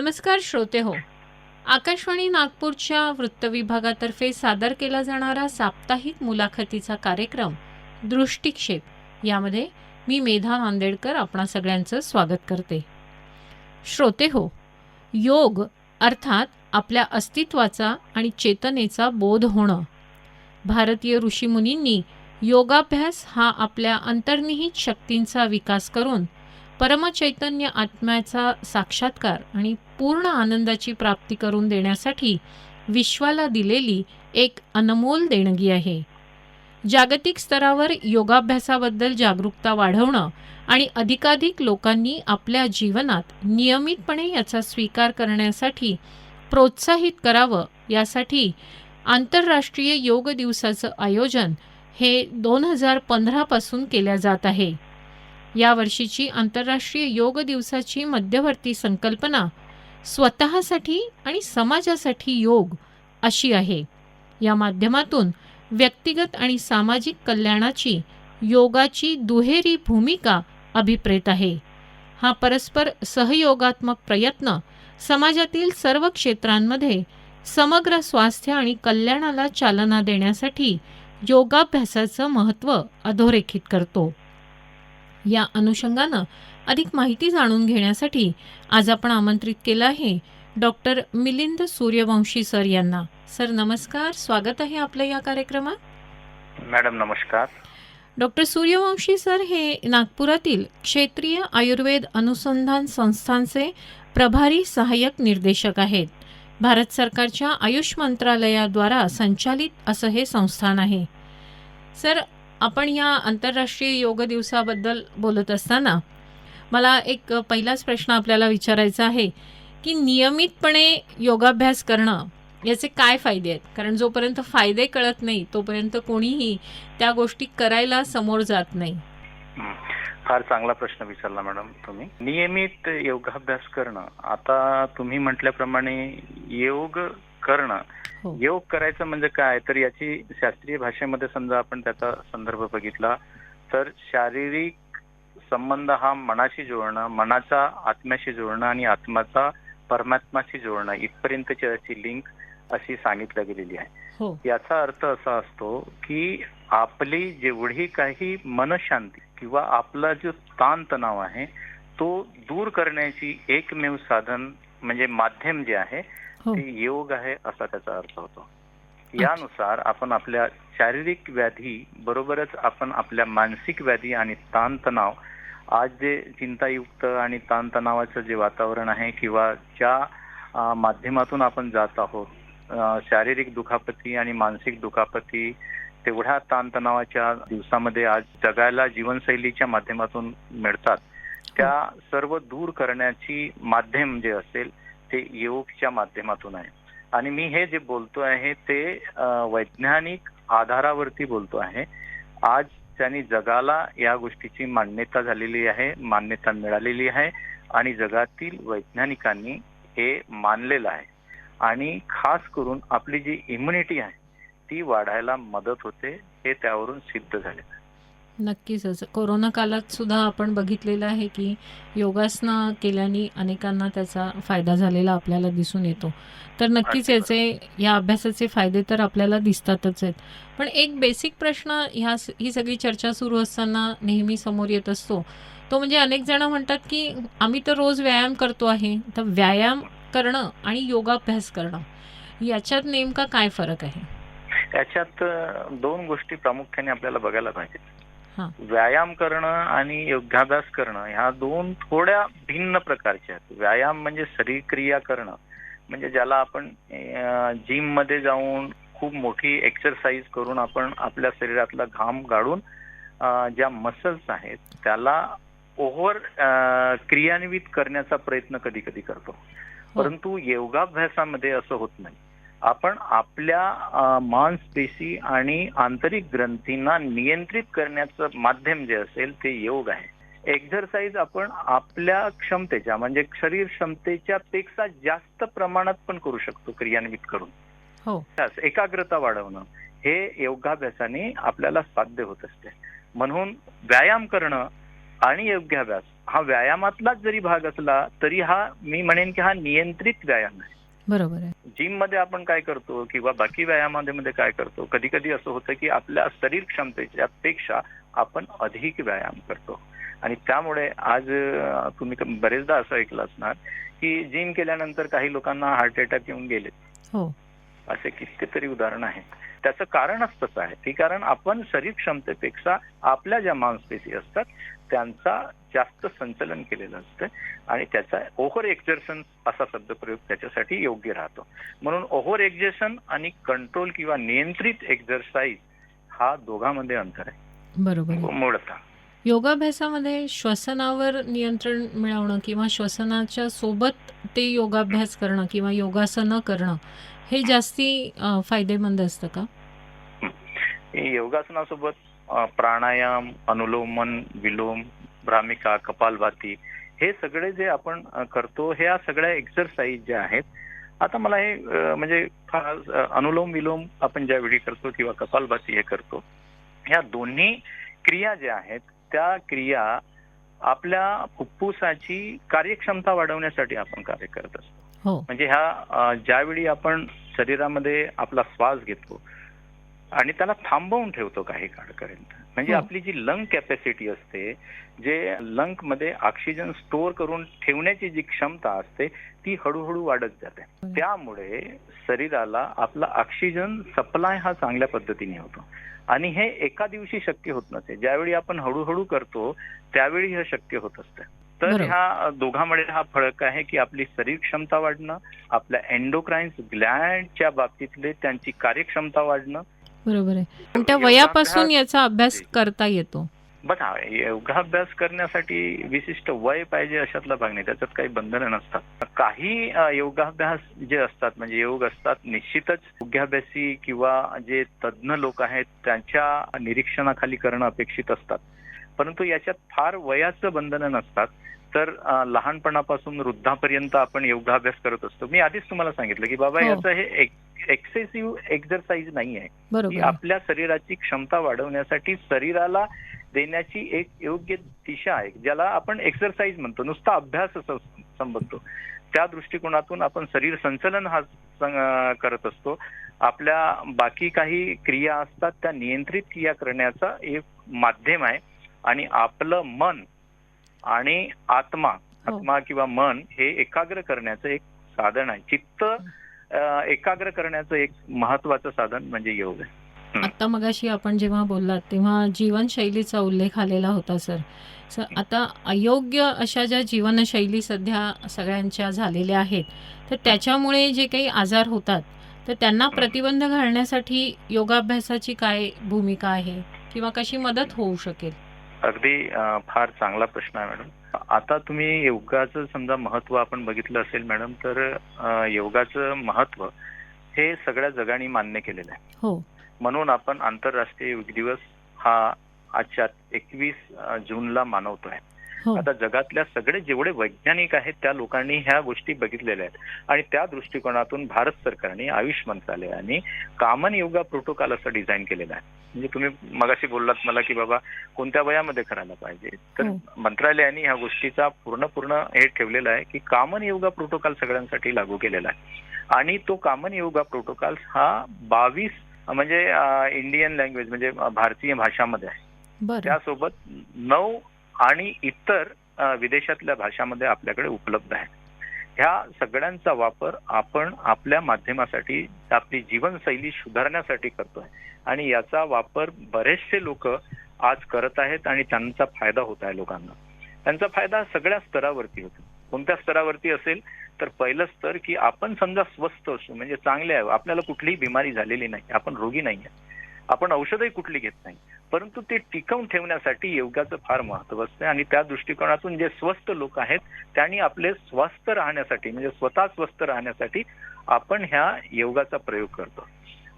नमस्कार श्रोते हो. आकाशवाणी नागपूरच्या वृत्तविभागातर्फे सादर केला जाणारा साप्ताहिक मुलाखतीचा कार्यक्रम दृष्टिक्षेप. यामध्ये मी मेधा नांदेडकर आपणा सगळ्यांचं स्वागत करते. श्रोते हो योग अर्थात आपल्या अस्तित्वाचा आणि चेतनेचा बोध होणं. भारतीय ऋषीमुनींनी योगाभ्यास हा आपल्या अंतर्निहित शक्तींचा विकास करून परमचैतन्य आत्म्याचा साक्षात्कार आणि पूर्ण आनंदाची प्राप्ती करून देण्यासाठी विश्वाला दिलेली एक अनमोल देणगी आहे. जागतिक स्तरावर योगाभ्यासाबद्दल जागरूकता वाढवणं आणि अधिकाधिक लोकांनी आपल्या जीवनात नियमितपणे याचा स्वीकार करण्यासाठी प्रोत्साहित करावं यासाठी आंतरराष्ट्रीय योग दिवसाचं आयोजन हे दोन हजार पंधरापासून केल्या जात आहे. या वर्षीची आंतरराष्ट्रीय योग दिवसाची मध्यवर्ती संकल्पना स्वतःसाठी आणि समाजासाठी योग अशी आहे. या माध्यमातून व्यक्तिगत आणि सामाजिक कल्याणाची योगाची दुहेरी भूमिका अभिप्रेत आहे. हा परस्पर सहयोगात्मक प्रयत्न समाजातील सर्व क्षेत्रांमध्ये समग्र स्वास्थ्य आणि कल्याणाला चालना देण्यासाठी योगाभ्यासाचं महत्त्व अधोरेखित करतो. या अनुषंगानं अधिक माहिती जाणून घेण्यासाठी आज आपण आमंत्रित केलं आहे डॉक्टर मिलिंद सूर्यवंशी सर यांना. सर नमस्कार. स्वागत आहे आपलं या कार्यक्रमात. मॅडम नमस्कार. डॉक्टर सूर्यवंशी सर हे नागपुरातील क्षेत्रीय आयुर्वेद अनुसंधान संस्थांचे प्रभारी सहाय्यक निर्देशक आहेत. भारत सरकारच्या आयुष मंत्रालयाद्वारा संचालित असं हे संस्थान आहे. सर आपण या आंतरराष्ट्रीय योग दिवसाबद्दल बोलत असताना मला एक पहिलाच प्रश्न आपल्याला विचारायचा आहे की नियमितपणे योगाभ्यास करणं याचे काय फायदे आहेत? कारण जोपर्यंत फायदे कळत नाही तोपर्यंत कोणीही त्या गोष्टी करायला समोर जात नाही. फार चांगला प्रश्न विचारला मॅडम तुम्ही. नियमित योगाभ्यास करणं आता तुम्ही म्हटल्याप्रमाणे योग करणं हो. योग करायचं म्हणजे काय? तर याची शास्त्रीय भाषेमध्ये समजा आपण त्याचा संदर्भ बघितला तर शारीरिक संबंध हा मनाशी जोडणं मनाचा आत्म्याशी जोडणं आणि आत्माचा परमात्माशी जोडणं इथपर्यंतची अशी लिंक अशी सांगितल्या गेलेली आहे. हो. याचा अर्थ असा असतो की आपली जेवढी काही मनशांती किंवा आपला जो ताण तणाव आहे तो दूर करण्याची एकमेव साधन म्हणजे माध्यम जे आहे ते योग आहे असा त्याचा अर्थ होतो. यानुसार आपण आपल्या शारीरिक व्याधी बरोबरच आपण आपल्या मानसिक व्याधी आणि ताणतणाव आज जे चिंतायुक्त आणि ताणतणावाचं जे वातावरण आहे किंवा ज्या माध्यमातून आपण जात आहोत शारीरिक दुखापती आणि मानसिक दुखापती तेवढ्या ताणतणावाच्या दिवसामध्ये आज जगायला जीवनशैलीच्या माध्यमातून मिळतात. त्या सर्व दूर करण्याची माध्यम जे असेल ते योगच्या माध्यमातून आहे. आणि मी हे जे बोलतो आहे ते वैज्ञानिक आधारावरती बोलतो आहे. आज त्यांनी जगाला या गोष्टीची मान्यता झालेली आहे मान्यता मिळालेली आहे आणि जगातील वैज्ञानिकांनी हे मानलेलं आहे. आणि खास करून आपली जी इम्युनिटी आहे ती वाढायला मदत होते हे त्यावरून सिद्ध झाले. नक्कीच. कोरोना काळात सुद्धा आपण बघितलेलं आहे की योगासनं केल्याने अनेकांना त्याचा फायदा झालेला आपल्याला दिसून येतो. तर नक्कीच याचे या अभ्यासाचे फायदे तर आपल्याला दिसतातच आहेत. पण एक बेसिक प्रश्न ह्या ही सगळी चर्चा सुरू असताना नेहमी समोर येत असतो. तो म्हणजे अनेक जण म्हणतात की आम्ही तर रोज व्यायाम करतो आहे तर व्यायाम करणं आणि योगाभ्यास करणं याच्यात नेमका काय फरक आहे? याच्यात दोन गोष्टी प्रामुख्याने आपल्याला बघायला पाहिजेत हा. व्यायाम करणं आणि योगाभ्यास करणं ह्या दोन थोड्या भिन्न प्रकारच्या आहेत. व्यायाम म्हणजे शरीर क्रिया करणं म्हणजे ज्याला आपण जिममध्ये जाऊन खूप मोठी एक्सरसाइज करून आपण आपल्या शरीरातला घाम गाळून अं, ज्या मसल्स आहेत त्याला ओव्हर क्रियान्वित करण्याचा प्रयत्न कधी कधी करतो परंतु योगाभ्यासामध्ये असं होत नाही. आपण आपल्या मांसपेशी आणि आंतरिक ग्रंथींना नियंत्रित करण्याचं माध्यम जे असेल ते योग आहे. एक्झरसाइज आपण आपल्या क्षमतेच्या म्हणजे शरीर क्षमतेच्या पेक्षा जास्त प्रमाणात पण करू शकतो क्रियान्वित करून. हो. एकाग्रता वाढवणं हे योगाभ्यासाने आपल्याला साध्य होत असते. म्हणून व्यायाम करणं आणि योगाभ्यास हा व्यायामातलाच जरी भाग असला तरी हा मी म्हणेन की हा नियंत्रित व्यायाम आहे. बरोबर आहे. जिममध्ये आपण काय करतो किंवा बाकी व्यायामामध्ये मध्ये काय करतो? कधी कधी असं होतं की आपल्या शरीर क्षमतेच्या पेक्षा आपण अधिक व्यायाम करतो. आणि त्यामुळे आज तुम्ही बरेचदा असं ऐकलं असणार की जिम केल्यानंतर काही लोकांना हार्ट अटॅक येऊन गेले. हो. असे कितीतरी उदाहरण आहेत. त्याचं कारणच तसं आहे. की कारण आपण शरीर क्षमतेपेक्षा आपल्या ज्या मांसपेशी असतात त्यांचा जास्त संचलन केलेलं असतं आणि त्याचा ओव्हर एक्झर्शन असा शब्दप्रयोग त्याच्यासाठी योग्य राहतो. म्हणून ओव्हर एक्झर्शन आणि कंट्रोल किंवा नियंत्रित एक्झरसाइज हा दोघांमध्ये अंतर आहे. बरोबर. मुळतः. योगाभ्यासामध्ये श्वसनावर नियंत्रण मिळवणं किंवा श्वसनाच्या सोबत ते योगाभ्यास करणं किंवा योगासनं करणं हे जास्ती फायदेमंद असतं का? योगासनासोबत प्राणायाम अनुलोमन विलोम भ्रामिका कपालभाती हे सगळे जे आपण करतो ह्या सगळ्या एक्सरसाइज ज्या आहेत आता मला हे म्हणजे फार अनुलोम विलोम आपण ज्यावेळी करतो किंवा कपालभाती हे करतो ह्या दोन्ही क्रिया ज्या आहेत त्या क्रिया आपल्या फुफ्फुसाची कार्यक्षमता वाढवण्यासाठी आपण कार्य करत असतो. म्हणजे ह्या ज्यावेळी आपण शरीरामध्ये आपला श्वास घेतो आणि त्याला थांबवून ठेवतो काही काळपर्यंत म्हणजे हो. आपली जी लंग कॅपॅसिटी असते जे लंगमध्ये ऑक्सिजन स्टोअर करून ठेवण्याची जी क्षमता असते ती हळूहळू वाढत जाते. त्यामुळे शरीराला आपला ऑक्सिजन सप्लाय हा चांगल्या पद्धतीने होतो. आणि हे एका दिवशी शक्य होत नसते ज्यावेळी आपण हळूहळू करतो त्यावेळी हे शक्य होत असतं. तर. ह्या दोघांमध्ये हा फरक आहे की आपली शरीर क्षमता वाढणं आपल्या एंडोक्राईन्स ग्लँडच्या बाबतीतले त्यांची कार्यक्षमता वाढणं. बरोबर आहे. पण त्या वयापासून याचा अभ्यास करता येतो. बघा योगाभ्यास करण्यासाठी विशिष्ट वय पाहिजे अशातला भाग नाही. त्याच्यात काही बंधनं नसतात. काही योगाभ्यास जे असतात म्हणजे योग असतात निश्चितच योगाभ्यासी किंवा जे तज्ज्ञ लोक आहेत त्यांच्या निरीक्षणाखाली करणं अपेक्षित असतात. परंतु याच्यात फार वयाचं बंधनं नसतात. तर लहानपणापासून वृद्धापर्यंत आपण योगाभ्यास करत असतो. मी आधीच तुम्हाला सांगितलं की बाबा हो. याचं हे एक्सेसिव्ह एक्झरसाइज नाही आहे. ही आहे. आपल्या शरीराची क्षमता वाढवण्यासाठी शरीराला देण्याची एक योग्य दिशा आहे ज्याला आपण एक्सरसाइज म्हणतो. नुसता अभ्यास असं संबोधतो. त्या दृष्टिकोनातून आपण शरीर संचलन हा करत असतो. आपल्या बाकी काही क्रिया असतात त्या नियंत्रित क्रिया करण्याचा एक माध्यम आहे. आणि आपलं मन आणि आत्मा हो. आत्मा किंवा मन हे एकाग्र करण्याचं एक साधन आहे. चित्त एकाग्र करण्याचं एक महत्वाचं साधन म्हणजे योग आहे. आता मगाशी आपण जेव्हा बोललात तेव्हा जीवनशैलीचा उल्लेख आलेला होता सर. सर आता अयोग्य अशा ज्या जीवनशैली सध्या सगळ्यांच्या झालेल्या आहेत तर त्याच्यामुळे जे काही आजार होतात तर त्यांना प्रतिबंध घालण्यासाठी योगाभ्यासाची काय भूमिका आहे? किंवा कशी मदत होऊ शकेल? अगदी फार चांगला प्रश्न आहे मॅडम. आता तुम्ही योगाचं समजा महत्त्व आपण बघितलं असेल मॅडम तर योगाचं महत्त्व हे सगळ्या जगाने मान्य केलेलं आहे. हो. म्हणून आपण आंतरराष्ट्रीय योग दिवस हा आजच्या एकवीस जूनला मानवतोय. आता जगातल्या सगळे जेवढे वैज्ञानिक आहेत त्या लोकांनी ह्या गोष्टी बघितलेल्या आहेत. आणि त्या दृष्टिकोनातून भारत सरकारने आयुष मंत्रालयाने कामन योगा प्रोटोकॉल असं डिझाईन केलेलं आहे. म्हणजे तुम्ही मगाशी बोललात मला की बाबा कोणत्या वयामध्ये करायला पाहिजे? तर हो. मंत्रालयाने ह्या गोष्टीचा पूर्ण पूर्ण हे ठेवलेलं आहे की कामन योगा प्रोटोकॉल सगळ्यांसाठी लागू केलेला आहे. आणि तो कामन योगा प्रोटोकॉल हा बावीस म्हणजे इंडियन लँग्वेज म्हणजे भारतीय भाषामध्ये आहे. त्यासोबत नऊ आणि इतर विदेशातल्या भाषामध्ये आपल्याकडे उपलब्ध आहे ह्या सगळ्यांचा वापर आपण आपल्या माध्यमासाठी आपली जीवनशैली सुधारण्यासाठी करतोय. आणि याचा वापर बरेचसे लोक आज करत आहेत आणि त्यांचा फायदा होत आहे लोकांना. त्यांचा फायदा सगळ्या स्तरावरती होतो. कोणत्या स्तरावरती असेल तर पहिलं स्तर की आपण समजा स्वस्थ असू म्हणजे चांगले आहे आपल्याला कुठलीही बिमारी झालेली नाही. आपण रोगी नाही आहे आपण औषधही कुठली घेत नाही. परंतु ते टिकवून ठेवण्यासाठी योगाचं फार महत्त्व असते. आणि त्या दृष्टिकोनातून जे स्वस्थ लोक आहेत त्यांनी आपले स्वस्थ राहण्यासाठी म्हणजे स्वतः स्वस्थ राहण्यासाठी आपण ह्या योगाचा प्रयोग करतो.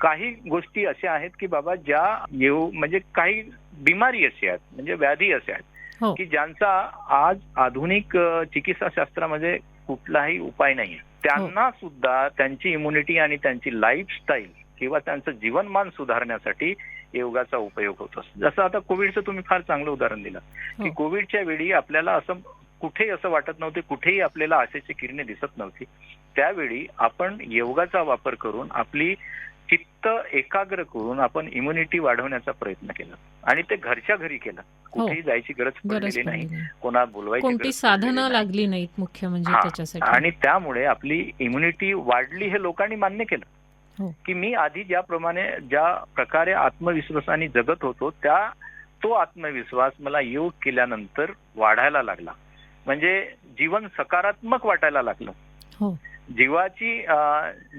काही गोष्टी अशा आहेत की बाबा ज्या योग म्हणजे काही बिमारी अशी आहेत म्हणजे व्याधी अशा आहेत हो. की ज्यांचा आज आधुनिक अ, चिकित्सा शास्त्रामध्ये कुठलाही उपाय नाही त्यांना सुद्धा त्यांची इम्युनिटी आणि त्यांची लाईफस्टाईल किंवा त्यांचं जीवनमान सुधारण्यासाठी योगाचा उपयोग होत असतो जसं आता कोविडचं तुम्ही फार चांगलं उदाहरण दिलं की हो. कोविडच्या वेळी आपल्याला असं कुठेही असं वाटत नव्हते कुठेही आपल्याला आशेची किरणे दिसत नव्हती त्यावेळी आपण योगाचा वापर करून आपली चित्त एकाग्र करून आपण इम्युनिटी वाढवण्याचा प्रयत्न केला आणि ते घरच्या घरी केलं कुठेही जायची गरज हो. पडलेली नाही पडली नाही. कोणा बोलवायची साधनं. लागली नाहीत मुख्य म्हणजे हा. त्याच्यासाठी आणि त्यामुळे आपली इम्युनिटी वाढली हे लोकांनी मान्य केलं हो. की मी आधी ज्याप्रमाणे ज्या प्रकारे आत्मविश्वासाने जगत होतो त्या तो आत्मविश्वास मला योग केल्यानंतर वाढायला लागला. म्हणजे जीवन सकारात्मक वाटायला लागलं. हो. जीवाची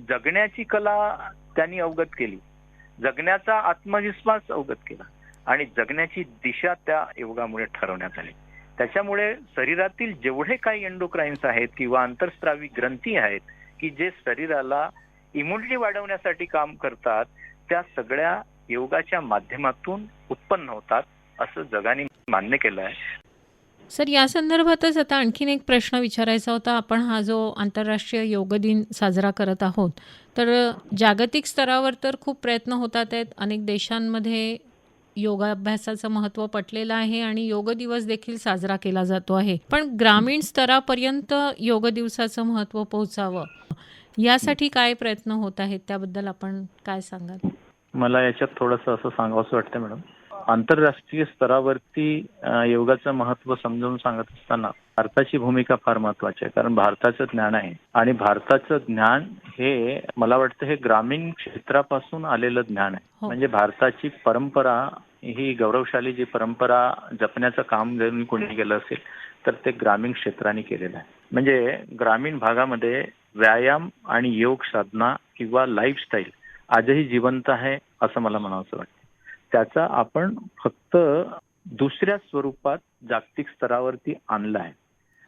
जगण्याची कला त्यांनी अवगत केली. जगण्याचा आत्मविश्वास अवगत केला. आणि जगण्याची दिशा त्या योगामुळे ठरवण्यात आली. त्याच्यामुळे शरीरातील जेवढे काही एंडोक्राईन्स आहेत किंवा आंतरस्रावी ग्रंथी आहेत की जे शरीराला इम्युनिटी वाढवण्यासाठी काम करतात त्या सगळ्या योगाच्या माध्यमातून उत्पन्न होतात असं जगाने मान्य केलं आहे. सर या संदर्भातच आता आणखीन एक प्रश्न विचारायचा होता. आपण हा जो आंतरराष्ट्रीय योग दिन साजरा करत आहोत तर जागतिक स्तरावर तर खूप प्रयत्न होतात आहेत. अनेक देशांमध्ये योगाभ्यासाचं महत्त्व पटलेलं आहे आणि योग दिवस देखील साजरा केला जातो आहे. पण ग्रामीण स्तरापर्यंत योग दिवसाचं महत्त्व पोहोचावं यासाठी काय प्रयत्न होत आहेत? त्याबद्दल आपण काय सांगाल? मला याच्यात थोडंसं असं सांगावंसं वाटतं मॅडम. आंतरराष्ट्रीय स्तरावरती योगाचं महत्त्व समजावून सांगत असताना भारताची भूमिका फार महत्वाची आहे. कारण भारताचं ज्ञान आहे. आणि भारताचं ज्ञान हे मला वाटतं हे ग्रामीण क्षेत्रापासून आलेलं ज्ञान आहे. हो. म्हणजे भारताची परंपरा ही गौरवशाली जी परंपरा जपण्याचं काम जर कोणी केलं असेल तर ते ग्रामीण क्षेत्राने केलेलं आहे. म्हणजे ग्रामीण भागामध्ये व्यायाम आणि योग साधना किंवा लाईफस्टाईल आजही जिवंत आहे असं मला म्हणावंसं वाटतं. त्याचा आपण फक्त दुसऱ्या स्वरूपात जागतिक स्तरावरती आणला आहे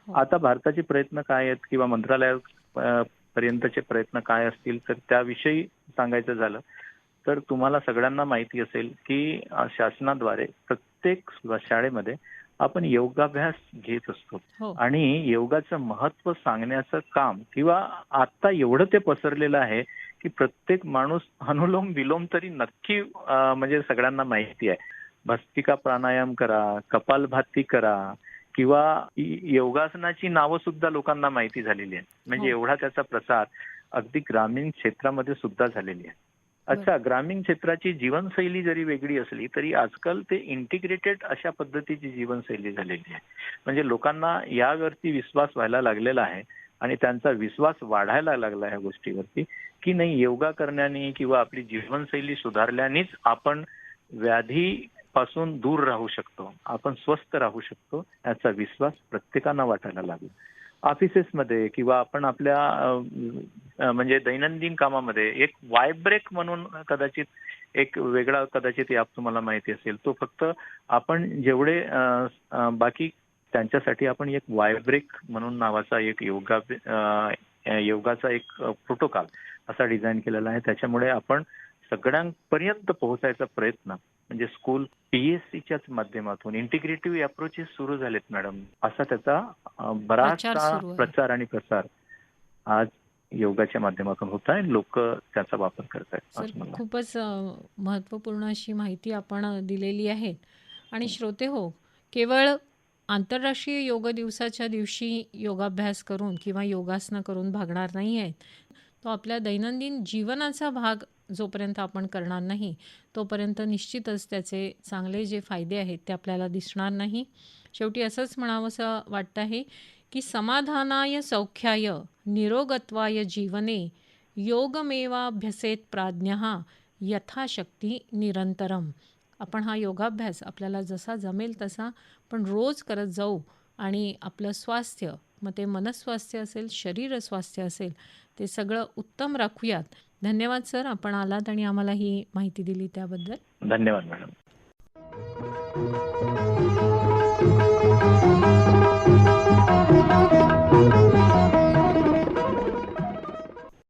हो. आता भारताचे प्रयत्न काय आहेत किंवा मंत्रालया पर्यंतचे प्रयत्न काय असतील तर त्याविषयी सांगायचं झालं तर तुम्हाला सगळ्यांना माहिती असेल की शासनाद्वारे प्रत्येक शाळेमध्ये आपण योगाभ्यास घेत असतो. हो. आणि योगाचं महत्त्व सांगण्याचं काम किंवा आता एवढं ते पसरलेलं आहे की प्रत्येक माणूस अनुलोम विलोम तरी नक्की म्हणजे सगळ्यांना माहिती आहे. भस्तिका प्राणायाम करा कपालभाती करा किंवा योगासनाची नावं सुद्धा लोकांना माहिती झालेली आहे म्हणजे हो. एवढा त्याचा प्रसार अगदी ग्रामीण क्षेत्रामध्ये सुद्धा झालेली आहे. अच्छा ग्रामीण क्षेत्राची जीवनशैली जरी वेगळी असली तरी आजकाल ते इंटिग्रेटेड अशा पद्धतीची जीवनशैली झालेली आहे. म्हणजे लोकांना यावरती विश्वास व्हायला लागलेला आहे. आणि त्यांचा विश्वास वाढायला लागला या गोष्टीवरती की नाही योगा करण्याने किंवा आपली जीवनशैली सुधारल्यानेच आपण व्याधी पासून दूर राहू शकतो आपण स्वस्थ राहू शकतो याचा विश्वास प्रत्येकांना वाटायला लागला. ऑफिसेसमध्ये किंवा आपण आपल्या म्हणजे दैनंदिन कामामध्ये एक वायब्रेक म्हणून कदाचित एक वेगळा कदाचित याप तुम्हाला माहिती असेल तो फक्त आपण जेवढे बाकी त्यांच्यासाठी आपण एक वायब्रेक म्हणून नावाचा एक योगा योगाचा एक प्रोटोकॉल असा डिझाईन केलेला आहे. त्याच्यामुळे आपण सगळ्यांपर्यंत पोहोचायचा प्रयत्न म्हणजे स्कूल पीएससीच्याच माध्यमातून इंटिग्रेटिव्ह अप्रोचेस सुरू झालेत मॅडम असा त्याचा बराचसा. प्रचार आणि प्रसार आज योगाच्या माध्यमातून होत आहे. लोक त्याचा वापर करत आहेत खूपच अ, महत्त्वपूर्ण अशी माहिती आपण दिलेली आहे. आणि श्रोते हो केवळ आंतरराष्ट्रीय योग दिवसाच्या दिवशी योगाभ्यास करून किंवा योगासनं करून भागणार नाही आहेत. तो आपल्या दैनंदिन जीवनाचा भाग जोपर्यंत आपण करणार नाही तोपर्यंत निश्चितच त्याचे चांगले जे फायदे आहेत ते आपल्याला दिसणार नाही. शेवटी असंच म्हणावंसं वाटतं आहे की समाधानाय सौख्याय निरोगत्वाय जीवने योगमेवाभ्यसेत प्राज्ञ यथाशक्ती निरंतरम. आपण हा योगाभ्यास आपल्याला जसा जमेल तसा पण रोज करत जाऊ आणि आपलं स्वास्थ्य मग ते मनस्वास्थ्य असेल शरीर स्वास्थ्य असेल ते सगळं उत्तम राखूयात. धन्यवाद सर. आपण आलात आणि आम्हाला ही माहिती दिली त्याबद्दल. धन्यवाद मॅडम.